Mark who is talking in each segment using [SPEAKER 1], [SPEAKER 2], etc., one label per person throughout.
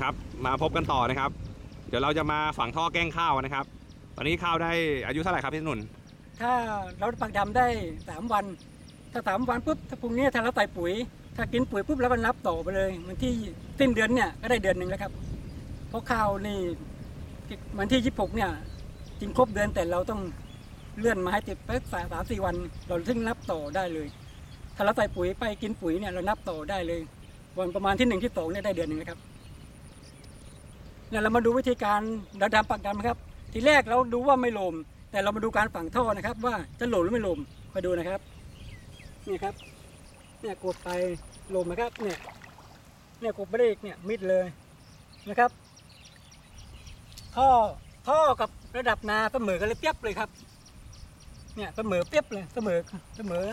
[SPEAKER 1] นะครับ มาพบกันต่อนะครับ เดี๋ยวเราจะมาฝังท่อแกล้งข้าวนะครับ ตอนนี้ข้าวได้อายุเท่าไหร่ครับพี่หนุ่น
[SPEAKER 2] ถ้าเราปักดำได้สามวัน ถ้าสามวันปุ๊บถ้าพรุ่งนี้ถ้าเราใส่ปุ๋ย ถ้ากินปุ๋ยปุ๊บแล้วมันนับต่อไปเลยวันที่สิ้นเดือนเนี่ยก็ได้เดือนหนึ่งแล้วครับ เพราะข้าวนี่วันที่ยี่สิบหกเนี่ยจริงครบเดือนแต่เราต้องเลื่อนมาให้ติดไปสามสามสี่วัน เราถึงนับต่อได้เลย ถ้าเราใส่ปุ๋ยไปกินปุ๋ยเนี่ยเรานับต่อได้เลย วันประมาณที่หนึ่งที่สองเนี่ยได้เดือนหนึ่งแล้วครับ เนี่ยเรามาดูวิธีการดำดำปักดำนะครับ ทีแรกเราดูว่าไม่ลม แต่เรามาดูการฝังท่อนะครับ ว่าจะหล่นหรือไม่หล่นไปดูนะครับนี่ครับเนี่ยกดไปหล่นนะครับเนี่ยเนี่ยกดเบรกเนี่ยมิดเลยนะครับ ท่อท่อกับระดับนาเสมอกันเลยเปียบเลยครับ เนี่ยเสมอเปียบเลยเสมอเสมอ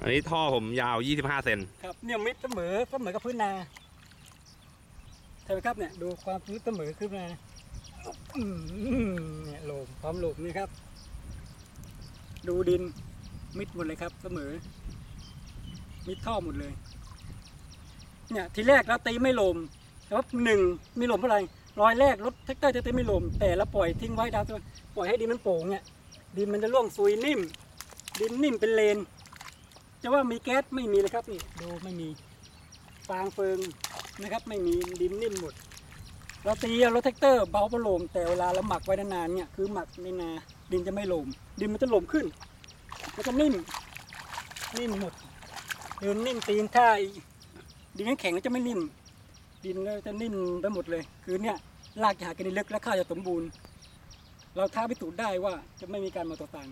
[SPEAKER 1] อันนี้ท่อผมยาว 25 เซน
[SPEAKER 2] ครับเนี่ยมิดเสมอเสมอกับพื้นนาใช่ไหมครับเนี่ยดูความพื้นเสมอขึ้นมาอืมเนี่ยโลมความโลมนี่ครับ ดูดินมิดหมดเลยครับเสมอ มิดท่อหมดเลย เนี่ยทีแรกเราตีไม่ลมแต่ว่าหนึ่งมีลมเท่าไหร่รอยแรกรถแท็กเตอร์จะตีไม่ลม แต่เราปล่อยทิ้งไว้ดาวตัวปล่อยให้ดินมันโป่งเนี่ยดินมันจะร่วงซุยนิ่ม ดินนิ่มเป็นเลน จะว่ามีแก๊สไม่มีเลยครับนี่ดูไม่มี ฟางเฟิง นะครับ ไม่มีดินนิ่มหมด เราตีเรถแท็กเตอร์เบาประโลมแต่เวลาเราหมักไว้นานๆเนี่ยคือหมักในนาดินจะไม่โลมดินมันจะโลมขึ้นแล้วก็นิ่มนิ่มหมดดินนิ่มตีนถ้าดินแข็งๆแล้วจะไม่นิ่ม ดินแล้วจะนิ่มไปหมดเลย คือเนี่ยรากจะหากินได้ลึกและข้าวจะสมบูรณ์ เราท้าพิสูจน์ได้ว่าจะไม่มีการมาต่อต่าง